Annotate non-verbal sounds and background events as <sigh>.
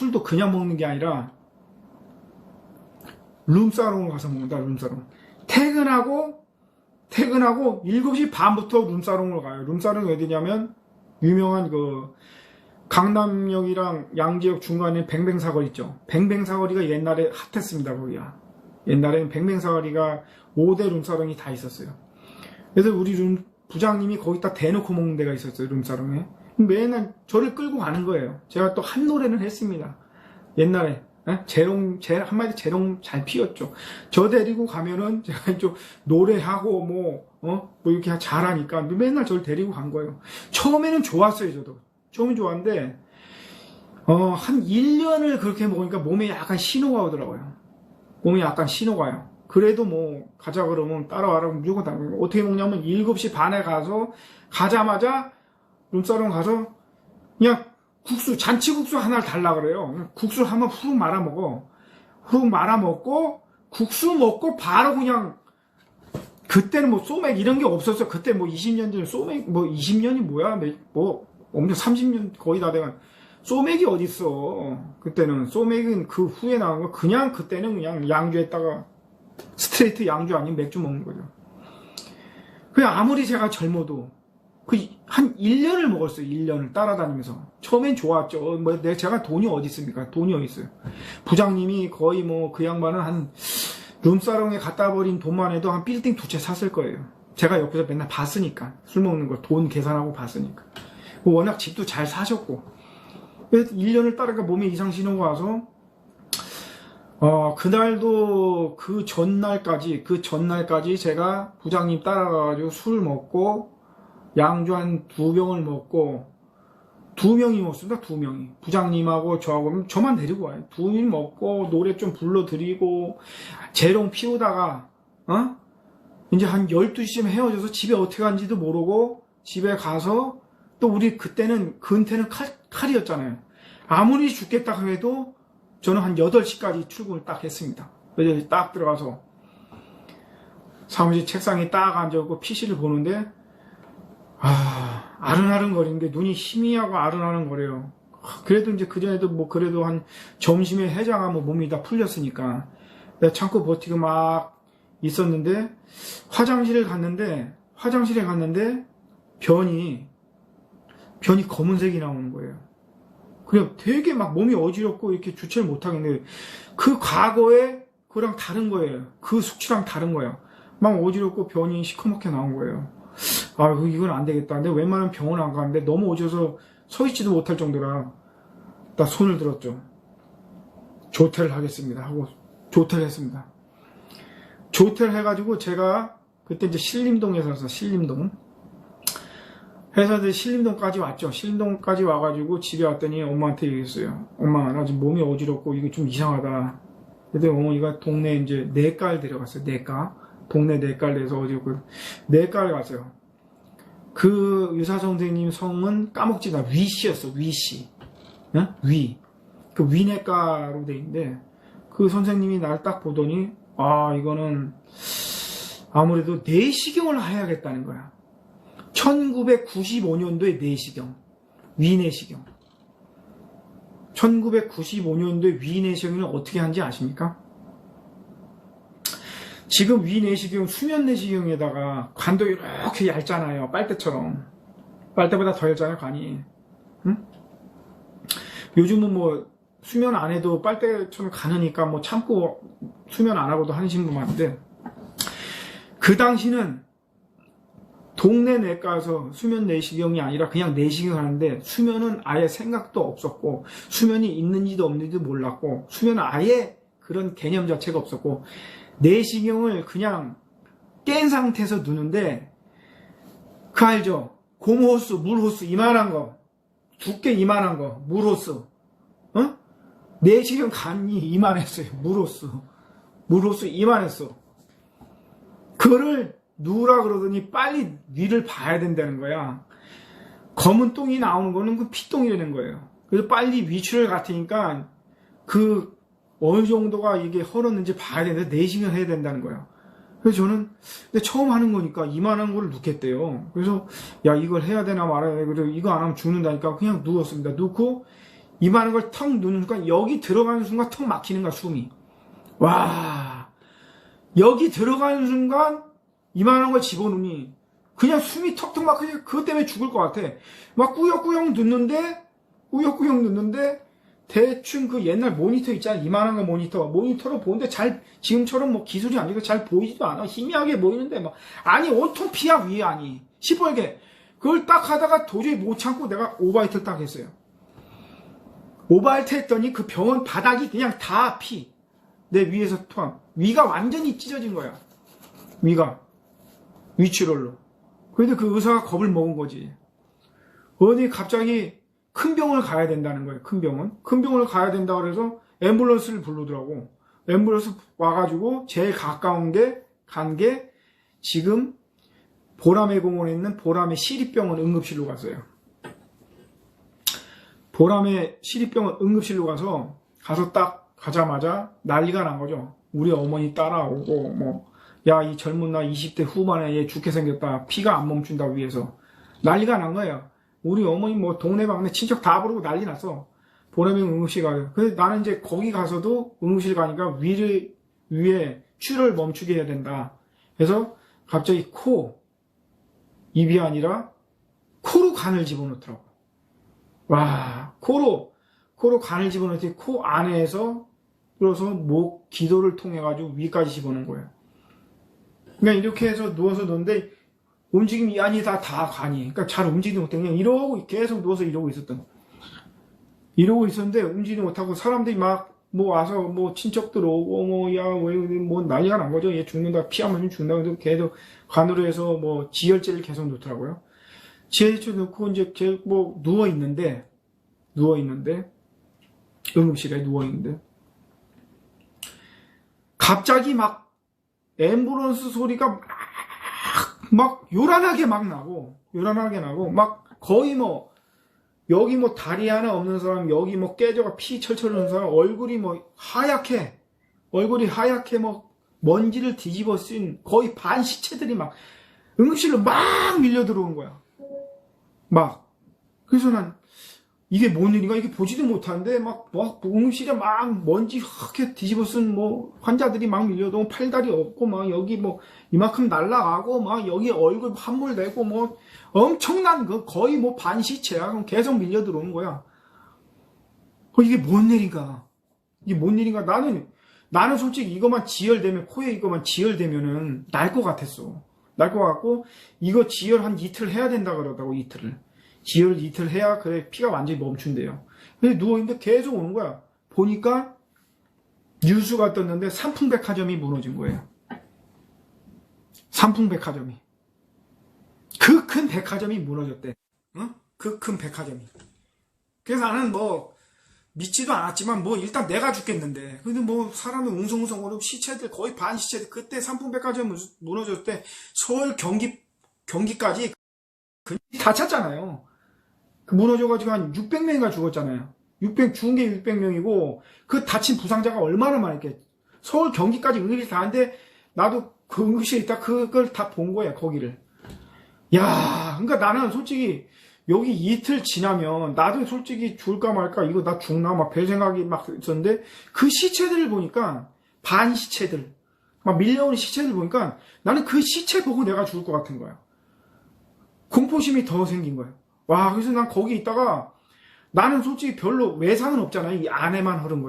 술도 그냥 먹는 게 아니라 룸사롱을 가서 먹는다 룸사롱. 퇴근하고 퇴근하고 7시 반부터 룸사롱을 가요. 룸사롱이 어디냐면 유명한 그 강남역이랑 양지역 중간에 뱅뱅사거리 있죠. 뱅뱅사거리가 옛날에 핫했습니다 거기가. 옛날에는 뱅뱅사거리가 5대 룸사롱이 다 있었어요. 그래서 우리 룸 부장님이 거기다 대놓고 먹는 데가 있었어요 룸사롱에 맨날 저를 끌고 가는 거예요 제가 또 한 노래는 했습니다 옛날에 에? 재롱, 재, 한마디 재롱 잘 피웠죠. 저 데리고 가면은 <laughs> 제가 좀 노래하고 뭐, 어? 뭐 이렇게 잘하니까 맨날 저를 데리고 간 거예요. 처음에는 좋았어요, 저도. 처음엔 좋았는데, 어, 한 1년을 그렇게 먹으니까 몸에 약간 신호가 오더라고요. 몸에 약간 신호가 와요. 그래도 뭐, 가자 그러면 따라와라 무조건 따라와요. 어떻게 먹냐면 7시 반에 가서, 가자마자 룸사롱 가서, 그냥 국수, 잔치국수 하나를 달라 그래요. 국수를 한번 훅 말아 먹어. 훅 말아 먹고, 국수 먹고 바로 그냥, 그때는 뭐 소맥 이런 게 없었어. 그때 뭐 20년 전에 소맥, 뭐 20년이 뭐야? 뭐, 엄청 30년 거의 다 돼간. 소맥이 어딨어. 그때는. 소맥은 그 후에 나온 거. 그냥 그때는 그냥 양주에다가 스트레이트 양주 아닌 맥주 먹는 거죠. 그냥 아무리 제가 젊어도 그 한 1년을 먹었어요. 1년을 따라다니면서. 처음엔 좋았죠. 어, 뭐내 제가 돈이 어디 있습니까? 돈이 어디 있어요. 부장님이 거의 뭐 그 양반은 한 룸사롱에 갖다 버린 돈만 해도 한 빌딩 두 채 샀을 거예요. 제가 옆에서 맨날 봤으니까. 술 먹는 걸돈 계산하고 봤으니까. 워낙 집도 잘 사셨고. 그래서 1년을 따라가 몸에 이상 신호가 와서 어, 그날도 그 전날까지, 그 전날까지 제가 부장님 따라가가지고 술 먹고, 양주 한 두 병을 먹고, 두 명이 먹습니다, 두 명이. 부장님하고 저하고, 저만 데리고 와요. 두 명이 먹고, 노래 좀 불러드리고, 재롱 피우다가, 어? 이제 한 12시쯤 헤어져서 집에 어떻게 간지도 모르고, 집에 가서, 또 우리 그때는, 근태는 칼, 칼이었잖아요. 아무리 죽겠다 해도, 저는 한 8시까지 출근을 딱 했습니다. 8시 딱 들어가서 사무실 책상에 딱 앉아있고 PC를 보는데 아 아른아른 거리는데 눈이 희미하고 아른아른 거려요. 그래도 이제 그전에도 뭐 그래도 한 점심에 해장하면 몸이 다 풀렸으니까 내가 참고 버티고 막 있었는데 화장실을 갔는데 화장실에 갔는데 변이 변이 검은색이 나오는 거예요. 그냥 되게 막 몸이 어지럽고 이렇게 주체를 못하겠는데 그 과거에 그랑 다른 거예요. 그 숙취랑 다른 거예요. 막 어지럽고 변이 시커멓게 나온 거예요. 아, 이건 안 되겠다. 근데 웬만하면 병원 안 가는데 너무 어지러서 서 있지도 못할 정도라 나 손을 들었죠. 조퇴를 하겠습니다. 하고 조퇴를 했습니다. 조퇴를 해가지고 제가 그때 이제 신림동에 살았어. 신림동. 회사들 신림동까지 왔죠. 신림동까지 와가지고 집에 왔더니 엄마한테 얘기했어요. 엄마, 나 지금 몸이 어지럽고 이게 좀 이상하다. 그랬더니 어머니가 동네 이제 내과를 데려갔어요. 내과. 동네 내과를 내서 어지럽고 내과를 갔어요. 그 의사 선생님 성은 까먹지가 위씨였어. 위씨. 응? 위. 그 위내과로 돼 있는데 그 선생님이 날 딱 보더니 아 이거는 아무래도 내시경을 해야겠다는 거야. 1995년도에 내시경, 위내시경. 1995년도에 위내시경을 어떻게 하는지 아십니까? 지금 위 내시경, 수면 내시경에다가 관도 이렇게 얇잖아요. 빨대처럼. 빨대보다 더 얇잖아요, 관이. 응? 요즘은 뭐 수면 안 해도 빨대처럼 가느니까 뭐 참고 수면 안 하고도 하시는 분 많은데 그 당시는 동네 내과에서 수면 내시경이 아니라 그냥 내시경 하는데 수면은 아예 생각도 없었고 수면이 있는지도 없는지도 몰랐고 수면은 아예 그런 개념 자체가 없었고 내시경을 그냥 깬 상태에서 누는데 그 알죠? 고무호스, 물호스 이만한 거 두께 이만한 거 물호스 어? 내시경 간이 이만했어요 물호스 물호스 이만했어 그거를 누라 그러더니 빨리 위를 봐야 된다는 거야. 검은 똥이 나오는 거는 그 피똥이라는 거예요. 그래서 빨리 위출을 같으니까 그 어느 정도가 이게 헐었는지 봐야 되는데 내시경 해야 된다는 거야. 그래서 저는 근데 처음 하는 거니까 이만한 거를 넣겠대요. 그래서 야 이걸 해야 되나 말아야 돼. 그래서 이거 안 하면 죽는다니까 그냥 누웠습니다. 누고 이만한 걸 턱 누는 순간 여기 들어가는 순간 턱 막히는 거야 숨이 와 여기 들어가는 순간 이만한 걸 집어넣으니 그냥 숨이 턱턱 막히지 그것 때문에 죽을 것 같아 막 꾸역꾸역 넣는데 꾸역꾸역 넣는데 대충 그 옛날 모니터 있잖아 이만한 거 모니터 모니터로 보는데 잘 지금처럼 뭐 기술이 아니고 잘 보이지도 않아 희미하게 보이는데 막 아니 온통 피야 위에 아니 시뻘게 그걸 딱 하다가 도저히 못 참고 내가 오바이트를 딱 했어요 오바이트 했더니 그 병원 바닥이 그냥 다 피. 내 위에서 토함. 위가 완전히 찢어진 거야. 위가. 위치롤로. 그런데 그 의사가 겁을 먹은 거지. 어디 갑자기 큰 병원을 가야 된다는 거예요. 큰 병원. 큰 병원을 가야 된다 그래서 앰뷸런스를 부르더라고. 앰뷸런스 와가지고 제일 가까운 게, 간 게 지금 보람의 공원에 있는 보람의 시립병원 응급실로 갔어요. 보람의 시립병원 응급실로 가서 가서 딱 가자마자 난리가 난 거죠. 우리 어머니 따라오고 뭐 야 이 젊은 나 20대 후반에 얘 죽게 생겼다 피가 안 멈춘다 위에서 난리가 난 거예요. 우리 어머니 뭐 동네 방네 친척 다 부르고 난리 났어. 보람의 응급실 가요. 그래서 나는 이제 거기 가서도 응급실 가니까 위를 위에 출을 멈추게 해야 된다. 그래서 갑자기 코 입이 아니라 코로 간을 집어넣더라고. 와, 코로, 코로 간을 집어넣더니 코 안에서 들어서 목, 기도를 통해가지고 위까지 집어넣은 거예요. 그러니까 이렇게 해서 누워서 놓는데 움직임이 아니 다, 다 간이. 그러니까 잘 움직이지 못해. 그냥 이러고 계속 누워서 이러고 있었던. 이러고 있었는데 움직이지 못하고 사람들이 막 뭐 와서 뭐 친척들 오고 뭐야뭐 난리가 난 거죠. 얘 죽는다 피하면 죽는다. 그래서 계속 간으로 해서 뭐 지혈제를 계속 놓더라고요. 지혈제 놓고 이제 계속 뭐 누워 있는데 누워 있는데 응급실에 누워 있는데 갑자기 막 앰뷸런스 소리가 막, 막 요란하게 막 나고 요란하게 나고 막 거의 뭐 여기 뭐 다리 하나 없는 사람 여기 뭐 깨져가 피 철철 나는 사람 얼굴이 뭐 하얗게 얼굴이 하얗게 뭐 먼지를 뒤집어 쓴 거의 반 시체들이 막 응급실로 막 밀려 들어온 거야. 막 그래서 난 이게 뭔 일인가? 이게 보지도 못하는데 막, 막 응급실에 막 먼지 확게 뒤집어 쓴 뭐 환자들이 막 밀려도 팔다리 없고 막 여기 뭐 이만큼 날라가고 막 여기 얼굴 되고 뭐 엄청난 그 거의 뭐 반시체야 그럼 계속 밀려 들어오는 거야. 어, 이게 뭔 일인가? 이게 뭔 일인가? 나는 나는 솔직히 이것만 지혈되면 코에 이것만 지혈되면은 날 것 같았어. 날 것 같고 이거 지혈 한 이틀 해야 된다 그러다고 이틀을 지혈 이틀 해야 그래 피가 완전히 멈춘대요. 근데 누워있는데 계속 오는 거야. 보니까 뉴스가 떴는데 삼풍백화점이 무너진 거예요. 삼풍백화점이. 그 큰 백화점이 무너졌대. 응? 그 큰 백화점이. 그래서 나는 뭐 믿지도 않았지만 뭐 일단 내가 죽겠는데 근데 뭐 사람이 웅성웅성 거리고 시체들 거의 반 시체들 그때 삼풍백화점 무너졌을 때 서울 경기 경기까지 다 찼잖아요. 그 무너져가지고 한 600명인가 죽었잖아요. 600, 죽은 게 600명이고, 그 다친 부상자가 얼마나 많았겠. 서울 경기까지 응급실 다 하는데, 나도 그 응급실에 있다 그걸 다 본 거야, 거기를. 야 그러니까 나는 솔직히, 여기 이틀 지나면, 나도 솔직히 죽을까 말까, 이거 나 죽나, 막 별 생각이 막 있었는데, 그 시체들을 보니까, 반 시체들, 막 밀려오는 시체들 보니까, 나는 그 시체 보고 내가 죽을 것 같은 거야. 공포심이 더 생긴 거예요. 와, 그래서 난 거기 있다가 나는 솔직히 별로 외상은 없잖아요. 이 안에만 흐른 거예요.